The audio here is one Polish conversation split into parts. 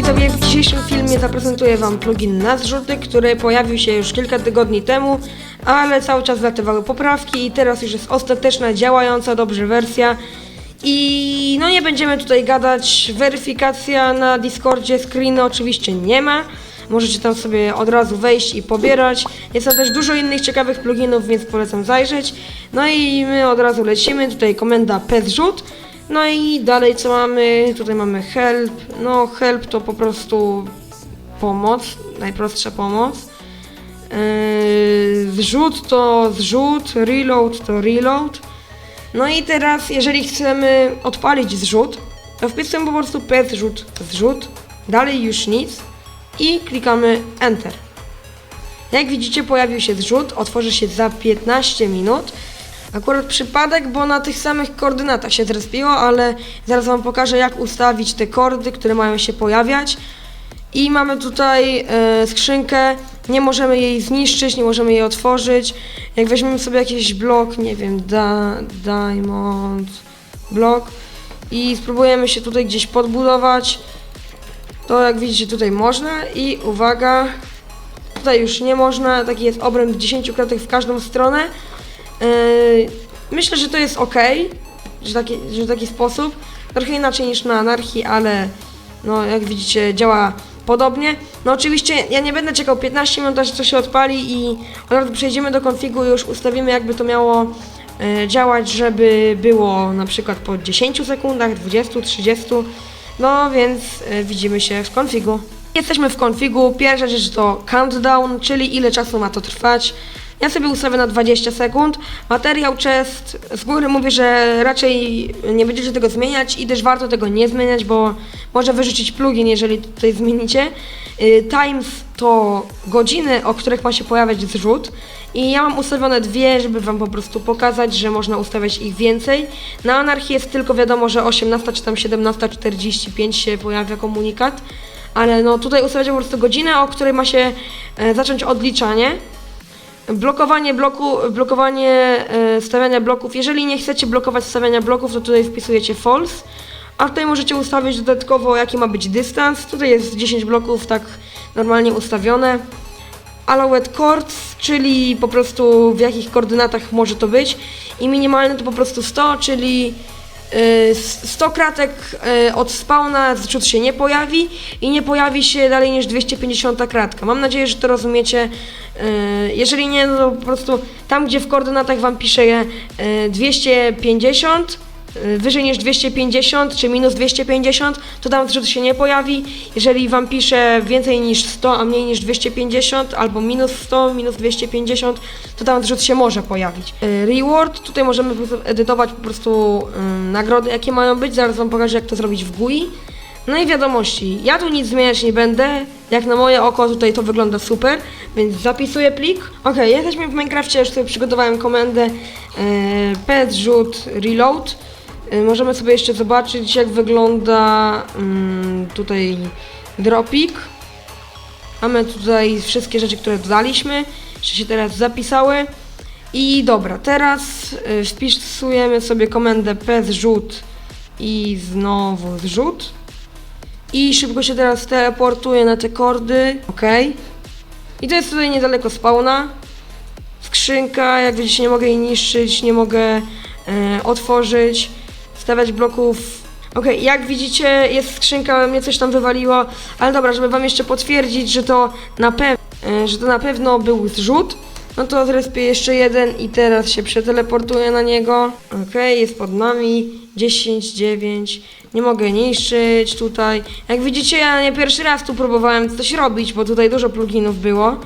widzowie, w dzisiejszym filmie zaprezentuję Wam plugin na zrzuty, który pojawił się już kilka tygodni temu, ale cały czas latywały poprawki i teraz już jest ostateczna, działająca dobrze wersja. I no nie będziemy tutaj gadać, weryfikacja na Discordzie, screeny oczywiście nie ma. Możecie tam sobie od razu wejść i pobierać. Jest tam też dużo innych ciekawych pluginów, więc polecam zajrzeć. No i my od razu lecimy. Tutaj komenda pzrzut. No i dalej co mamy? Tutaj mamy help. No help to po prostu pomoc, najprostsza pomoc. Yy, zrzut to zrzut, reload to reload. No i teraz, jeżeli chcemy odpalić zrzut, to wpisujemy po prostu pzrzut, zrzut, dalej już nic i klikamy Enter. Jak widzicie, pojawił się zrzut, otworzy się za 15 minut. Akurat przypadek, bo na tych samych koordynatach się zrespiło, ale zaraz Wam pokażę, jak ustawić te kordy, które mają się pojawiać. I mamy tutaj e, skrzynkę, nie możemy jej zniszczyć, nie możemy jej otworzyć. Jak weźmiemy sobie jakiś blok, nie wiem, da, diamond blok i spróbujemy się tutaj gdzieś podbudować, to jak widzicie tutaj można i uwaga, tutaj już nie można, taki jest obręb 10 kratek w każdą stronę. Yy, myślę, że to jest ok, że taki, że taki sposób. Trochę inaczej niż na anarchii, ale no jak widzicie działa podobnie. No oczywiście ja nie będę czekał 15 minut, aż to się odpali i od razu przejdziemy do konfigu i już ustawimy jakby to miało e, działać, żeby było na przykład po 10 sekundach, 20, 30. No więc e, widzimy się w konfigu. Jesteśmy w konfigu. Pierwsza rzecz to countdown, czyli ile czasu ma to trwać. Ja sobie ustawię na 20 sekund. Materiał chest, z góry mówię, że raczej nie będziecie tego zmieniać i też warto tego nie zmieniać, bo może wyrzucić plugin, jeżeli tutaj zmienicie. Y, Times to godziny, o których ma się pojawiać zrzut. I ja mam ustawione dwie, żeby wam po prostu pokazać, że można ustawiać ich więcej. Na anarchii jest tylko wiadomo, że 18 czy tam 17.45 się pojawia komunikat. Ale no tutaj ustawiacie po prostu godzinę, o której ma się e, zacząć odliczanie. Blokowanie bloku, blokowanie e, stawiania bloków. Jeżeli nie chcecie blokować stawiania bloków, to tutaj wpisujecie false. A tutaj możecie ustawić dodatkowo jaki ma być dystans. Tutaj jest 10 bloków tak normalnie ustawione. Allowed chords, czyli po prostu w jakich koordynatach może to być. I minimalny to po prostu 100, czyli 100 kratek y, od spawna zrzut się nie pojawi i nie pojawi się dalej niż 250 kratka. Mam nadzieję, że to rozumiecie. Y, Jeżeli nie, no to po prostu tam, gdzie w koordynatach Wam y, 250, y, wyżej niż 250 czy minus 250, to tam zrzut się nie pojawi. Jeżeli Wam pisze więcej niż 100, a mniej niż 250, albo minus 100, minus 250, to tam zrzut się może pojawić. Y, Reward, tutaj możemy edytować po prostu ym, nagrody, jakie mają być. Zaraz Wam pokażę, jak to zrobić w GUI. No i wiadomości. Ja tu nic zmieniać nie będę. Jak na moje oko tutaj to wygląda super, więc zapisuję plik. Ok, jesteśmy w Minecrafcie, już sobie przygotowałem komendę e, rzut reload. E, możemy sobie jeszcze zobaczyć jak wygląda mm, tutaj dropik. Mamy tutaj wszystkie rzeczy, które dodaliśmy, jeszcze się teraz zapisały. I dobra, teraz y, wpisujemy sobie komendę pzrzut i znowu zrzut. I szybko się teraz teleportuję na te kordy. Ok. I to jest tutaj niedaleko spawna. Skrzynka, jak widzicie, nie mogę jej niszczyć, nie mogę e, otworzyć, stawiać bloków. Ok, jak widzicie, jest skrzynka, mnie coś tam wywaliło, ale dobra, żeby wam jeszcze potwierdzić, że to na, pew e, że to na pewno był zrzut, no to zrespię jeszcze jeden i teraz się przeteleportuję na niego. Ok, jest pod nami. 10, 9. Nie mogę niszczyć tutaj. Jak widzicie, ja nie pierwszy raz tu próbowałem coś robić, bo tutaj dużo pluginów było.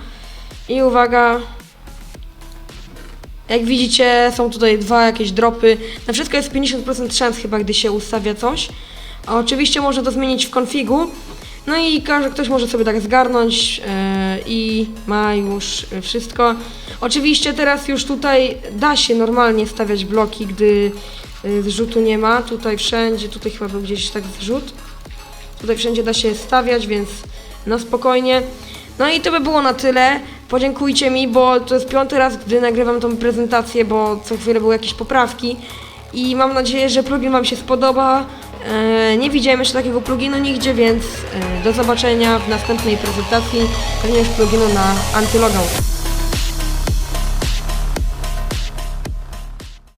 I uwaga. Jak widzicie, są tutaj dwa jakieś dropy. Na wszystko jest 50% szans chyba, gdy się ustawia coś. A oczywiście można to zmienić w konfigu. No i każdy, ktoś może sobie tak zgarnąć yy, i ma już wszystko. Oczywiście teraz już tutaj da się normalnie stawiać bloki, gdy yy, zrzutu nie ma. Tutaj wszędzie, tutaj chyba był gdzieś tak zrzut. Tutaj wszędzie da się stawiać, więc na spokojnie. No i to by było na tyle. Podziękujcie mi, bo to jest piąty raz, gdy nagrywam tą prezentację, bo co chwilę były jakieś poprawki. I mam nadzieję, że plugin Wam się spodoba. E, nie widziałem jeszcze takiego pluginu nigdzie, więc e, do zobaczenia w następnej prezentacji również pluginu na antylogout.